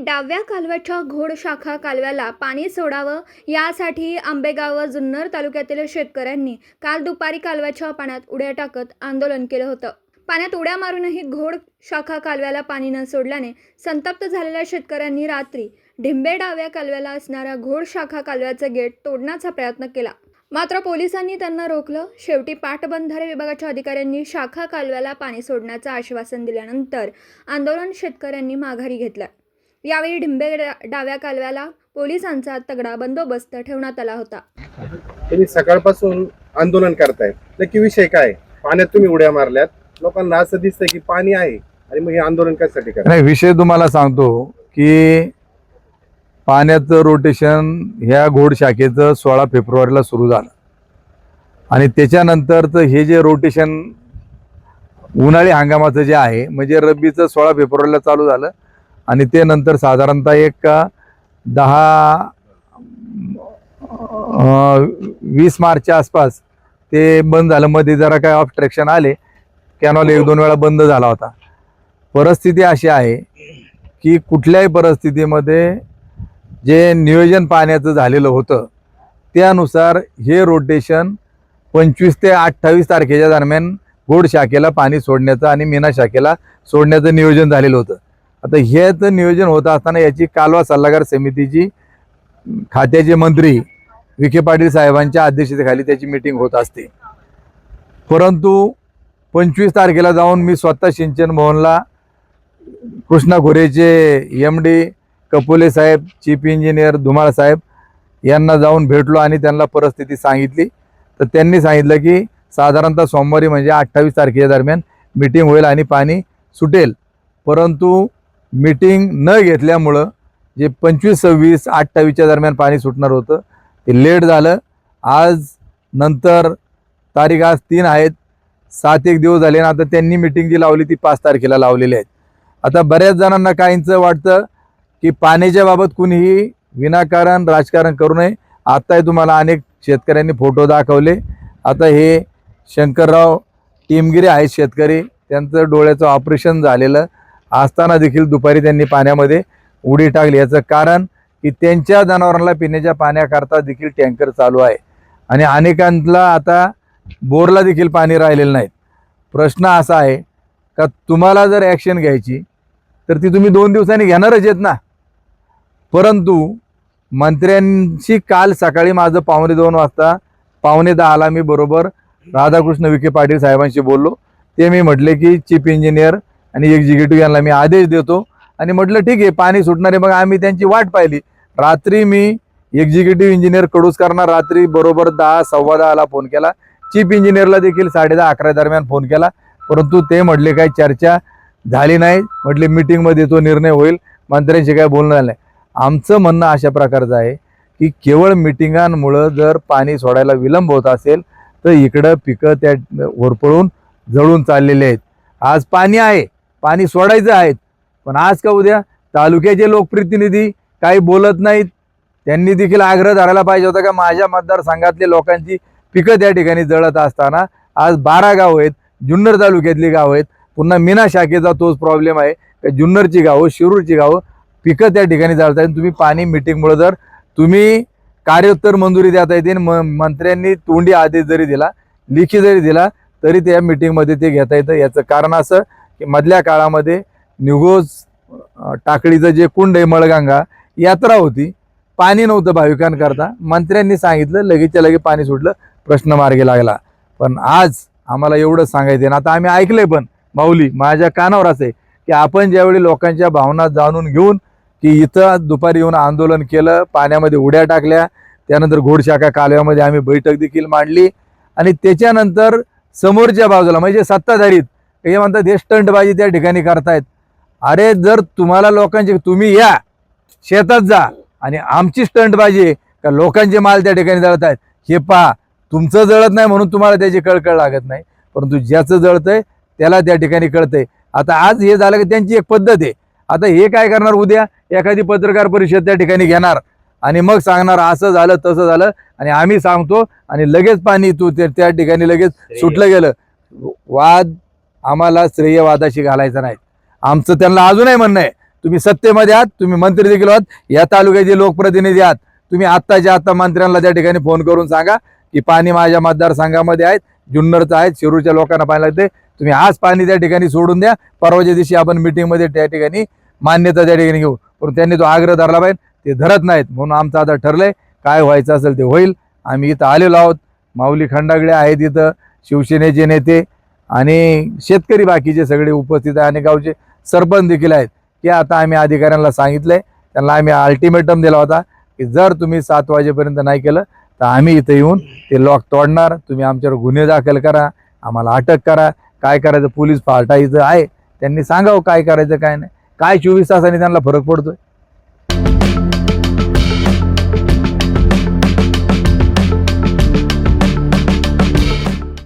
डाव्या कालव्याच्या घोडशाखा कालव्याला पाणी सोडावं यासाठी आंबेगाव व जुन्नर तालुक्यातील शेतकऱ्यांनी काल दुपारी कालव्याच्या पाण्यात उड्या टाकत आंदोलन केलं होतं. पाण्यात उड्या मारूनही घोड शाखा कालव्याला पाणी न सोडल्याने संतप्त झालेल्या शेतकऱ्यांनी रात्री ढिंबे डाव्या कालव्याला असणाऱ्या घोड शाखा कालव्याचे गेट तोडण्याचा प्रयत्न केला. मात्र पोलिसांनी त्यांना रोखलं. शेवटी पाटबंधारे विभागाच्या अधिकाऱ्यांनी शाखा कालव्याला पाणी सोडण्याचं आश्वासन दिल्यानंतर आंदोलन शेतकऱ्यांनी माघारी घेतलं. यावेळी ढिंबे डाव्या कालव्याला पोलिसांचा तगडा बंदोबस्त ठेवण्यात आला होता. तुम्ही सकाळपासून आंदोलन करताय. नक्की विषय काय? पाण्यात तुम्ही उड्या मारल्यात. लोकांना असं दिसतंय की पाणी आहे आणि मग हे आंदोलन कशासाठी नाही विषय तुम्हाला सांगतो की पाण्याचं रोटेशन ह्या घोड शाखेचं सोळा फेब्रुवारीला सुरू झालं. आणि त्याच्यानंतरचं हे जे रोटेशन उन्हाळी हंगामाचं जे आहे म्हणजे रब्बीचं सोळा फेब्रुवारीला चालू झालं. आणि ते नंतर साधारणतः एक दहा वीस मार्चच्या आसपास ते बंद झालं. मध्ये जरा काय ऑबस्ट्रॅक्शन आले. कॅनॉल एक दोन वेळा बंद झाला होता. परिस्थिती अशी आहे की कुठल्याही परिस्थितीमध्ये जे नियोजन पाण्याचं झालेलं होतं त्यानुसार हे रोटेशन पंचवीस ते अठ्ठावीस तारखेच्या दरम्यान गोड शाखेला पाणी सोडण्याचं आणि मीना शाखेला सोडण्याचं नियोजन झालेलं होतं. आता हेच नियोजन होत असताना याची कालवा सल्लागार समितीची खात्याचे मंत्री विखे पाटील साहेबांच्या अध्यक्षतेखाली त्याची मिटिंग होत असते. परंतु पंचवीस तारखेला जाऊन मी स्वतः सिंचन भवनला कृष्णा खोरेचे एम डी कपोले साहेब चीफ इंजिनियर धुमाळ साहेब यांना जाऊन भेटलो आणि त्यांना परिस्थिती सांगितली. तर त्यांनी सांगितलं की साधारणतः सोमवारी म्हणजे अठ्ठावीस तारखेच्या दरम्यान मिटिंग होईल आणि पाणी सुटेल. परंतु मीटिंग न घेतल्यामुळं जे पंचवीस सव्वीस अठ्ठावीसच्या दरम्यान पाणी सुटणार होतं ते लेट झालं. आज नंतर तारीख आज तीन आहेत. सात एक दिवस झाले ना आता त्यांनी मीटिंग जी लावली ती पाच तारखेला लावलेली आहेत. आता बऱ्याच जणांना काहींचं वाटतं की पाण्याच्या बाबत कुणीही विनाकारण राजकारण करू नये. आत्ताही तुम्हाला अनेक शेतकऱ्यांनी फोटो दाखवले. आता हे शंकरराव टीमगिरी आहेत शेतकरी. त्यांचं डोळ्याचं ऑपरेशन झालेलं. असताना देखील दुपारी त्यांनी पाण्यामध्ये उडी टाकली. याचं कारण की त्यांच्या जनावरांना पिण्याच्या पाण्याकरता देखील टँकर चालू आहे. आणि अनेकांना आता बोरला देखील पाणी राहिलेलं नाही. प्रश्न असा आहे का तुम्हाला जर ॲक्शन घ्यायची तर ती तुम्ही दोन दिवसांनी घेणारच आहेत ना? परंतु मंत्र्यांशी काल सकाळी माझं पावणे दोन वाजता पावणे दहाला मी बरोबर राधाकृष्ण विखे पाटील साहेबांशी बोललो. ते मी म्हटले की चीफ इंजिनियर आणि एक्झिक्युटिव्ह यांना मी आदेश देतो. आणि म्हटलं ठीक आहे पाणी सुटणारे मग आम्ही त्यांची वाट पाहिली. रात्री मी एक्झिक्युटिव्ह इंजिनियर कडूसकरांना रात्री बरोबर दहा सव्वा दहाला फोन केला. चीफ इंजिनियरला देखील साडे दहा अकरा दरम्यान फोन केला. परंतु ते म्हटले काही चर्चा झाली नाही. म्हटले मिटिंगमध्ये तो निर्णय होईल. मंत्र्यांशी काय बोलणं झालं नाही. आमचं म्हणणं अशा प्रकारचं आहे की केवळ मिटिंगांमुळं जर पाणी सोडायला विलंब होत असेल तर इकडं पिकं त्या होरपळून जळून चाललेले आहेत. आज पाणी आहे. पाणी सोडायचं आहेत. पण आज का उद्या तालुक्याचे लोकप्रतिनिधी काही बोलत नाहीत. त्यांनी देखील आग्रह धरायला पाहिजे होता का माझ्या मतदारसंघातले लोकांची पिकं त्या ठिकाणी जळत असताना आज बारा गाव आहेत. जुन्नर तालुक्यातली गाव आहेत. पुन्हा मीना शाखेचा तोच प्रॉब्लेम आहे. का जुन्नरची गावं शिरूरची गावं पिकं त्या ठिकाणी जाळत आहेत. तुम्ही पाणी मिटिंगमुळे जर तुम्ही कार्योत्तर मंजुरी देता येते म मंत्र्यांनी तोंडी आदेश जरी दिला लिखी जरी दिला तरी त्या मिटिंगमध्ये ते घेता येतं. याचं कारण असं की मधल्या काळामध्ये निघोज टाकडीचं टाकळीचं जे कुंड आहे मळगंगा यात्रा होती. पाणी नव्हतं भाविकांकरता. मंत्र्यांनी सांगितलं लगेचच्या लगे पाणी सुटलं प्रश्न मार्गी लागला. पण आज आम्हाला एवढं सांगायचं आहे. आता आम्ही ऐकलंय पण माऊली माझ्या कानावर असे आहे की आपण ज्यावेळी लोकांच्या भावना जाणून घेऊन की इथं दुपारी येऊन आंदोलन केलं पाण्यामध्ये उड्या टाकल्या त्यानंतर घोडशाखा कालव्यामध्ये आम्ही बैठक देखील मांडली आणि त्याच्यानंतर समोरच्या बाजूला म्हणजे सत्ताधारीत हे म्हणतात हे स्टंटबाजी त्या ठिकाणी करतायत. अरे जर तुम्हाला लोकांचे तुम्ही या शेतात जा आणि आमची स्टंटबाजी का लोकांचे माल त्या ठिकाणी जळत आहेत हे पहा तुमचं जळत नाही म्हणून तुम्हाला त्याची कळकळ लागत नाही परंतु ज्याचं जळतंय त्याला त्या ठिकाणी कळतंय. आता आज हे झालं की त्यांची एक पद्धत आहे. आता हे काय करणार उद्या? एखादी पत्रकार परिषद त्या ठिकाणी घेणार आणि मग सांगणार असं झालं तसं झालं आणि आम्ही सांगतो आणि लगेच पाणी तू त्या ठिकाणी लगेच सुटलं गेलं. वाद आम्हाला श्रेयवादाशी घालायचं नाही. आमचं त्यांना अजूनही म्हणणं आहे तुम्ही सत्तेमध्ये आहात तुम्ही मंत्री देखील आहात या तालुक्याचे लोकप्रतिनिधी आहात. तुम्ही आत्ताच्या आत्ता मंत्र्यांना त्या ठिकाणी फोन करून सांगा की पाणी माझ्या मतदारसंघामध्ये आहेत जुन्नरचं आहेत शिरूरच्या लोकांना पाणी लागते तुम्ही आज पाणी त्या ठिकाणी सोडून द्या परवाच्या दिवशी आपण मिटिंगमध्ये त्या ठिकाणी मान्यता त्या ठिकाणी घेऊ. पण त्यांनी तो आग्रह धरला पाहिजे ते धरत नाहीत म्हणून आमचं आता ठरलंय काय व्हायचं असेल ते होईल. आम्ही इथं आलेलो आहोत माऊली खंडागडे आहेत इथं शिवसेनेचे नेते आणि शेतकरी बाकीचे सगळे उपस्थित आहे. आणि गावचे सरपंच देखील आहेत की आता आम्ही अधिकाऱ्यांना सांगितलंय त्यांना आम्ही अल्टिमेटम दिला होता की जर तुम्ही सात वाजेपर्यंत नाही केलं तर आम्ही इथं येऊन ते लॉक तोडणार तुम्ही आमच्यावर गुन्हे दाखल करा आम्हाला अटक करा काय करायचं पोलीस फाटा इथं आहे त्यांनी सांगावं काय करायचं काय नाही. काय चोवीस तासांनी त्यांना फरक पडतोय?